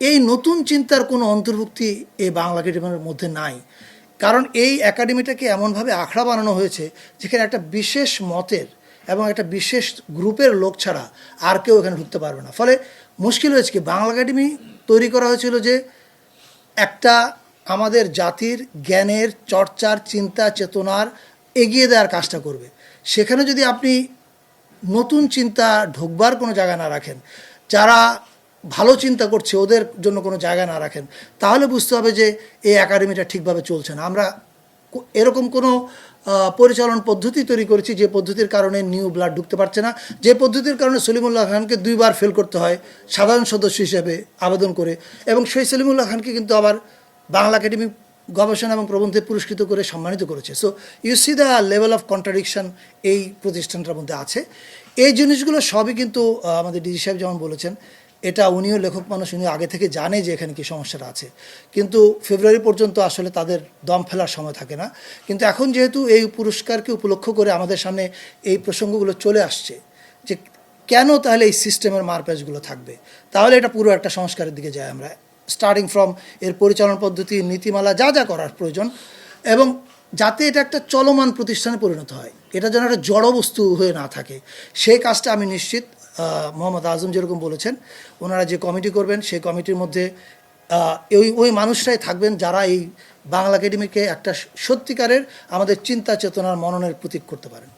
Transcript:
এই নতুন চিন্তার কোনো অন্তর্ভুক্তি এই বাংলা একাডেমির মধ্যে নাই। কারণ এই একাডেমিটাকে এমনভাবে আখড়া বানানো হয়েছে যেখানে একটা বিশেষ মতের এবং একটা বিশেষ গ্রুপের লোক ছাড়া আর কেউ এখানে ঢুকতে পারবে না। ফলে মুশকিল হয়েছে কি, বাংলা একাডেমি তৈরি করা হয়েছিল যে একটা আমাদের জাতির জ্ঞানের, চর্চার, চিন্তা, চেতনার এগিয়ে দেওয়ার কাজটা করবে। সেখানে যদি আপনি নতুন চিন্তা ঢুকবার কোনো জায়গা না রাখেন, যারা ভালো চিন্তা করছে, ওদের জন্য কোনো জায়গা না রাখেন, তাহলে বুঝতে হবে যে এই একাডেমিটা ঠিকভাবে চলছে না। আমরা এরকম কোনো পরিচালন পদ্ধতি তৈরি করেছি যে পদ্ধতির কারণে নিউ ব্লাড ঢুকতে পারছে না। যে পদ্ধতির কারণে সলিমুল্লাহ খানকে দুইবার ফেল করতে হয়, সাধারণ সদস্য হিসেবে আবেদন করে, এবং সেই সলিমুল্লাহ খানকে কিন্তু আবার বাংলা একাডেমি গবেষণা এবং প্রবন্ধে পুরস্কৃত করে সম্মানিত করেছে। So you see the level of contradiction এই প্রতিষ্ঠানটার মধ্যে আছে। এই জিনিসগুলো সবই কিন্তু আমাদের ডিজি সাহেব যেমন বলেছেন এটা উনিও লেখক মানুষ উনি আগে থেকে জানে যে এখানে কি সমস্যাটা আছে। কিন্তু ফেব্রুয়ারি পর্যন্ত আসলে তাদের দম ফেলার সময় থাকে না। কিন্তু এখন যেহেতু এই পুরস্কারকে উপলক্ষ করে আমাদের সামনে এই প্রসঙ্গগুলো চলে আসছে, যে কেন তাহলে এই সিস্টেমের মারপ্যাচগুলো থাকবে? তাহলে এটা পুরো একটা সংস্কারের দিকে যায় আমরা। স্টার্টিং ফ্রম এর পরিচালন পদ্ধতি, নীতিমালা, যা যা করার প্রয়োজন এবং যাতে এটা একটা চলমান প্রতিষ্ঠানে পরিণত হয়। এটা যেন একটা জড় বস্তু হয়ে না থাকে। সেই কাজটা আমি নিশ্চিত মোহাম্মদ আজম যেরকম বলেছেন, ওনারা যে কমিটি করবেন, সেই কমিটির মধ্যে ওই ওই মানুষরাই থাকবেন যারা এই বাংলা একাডেমিকে একটা সত্যিকারের আমাদের চিন্তা চেতনার মননের প্রতীক করতে পারেন।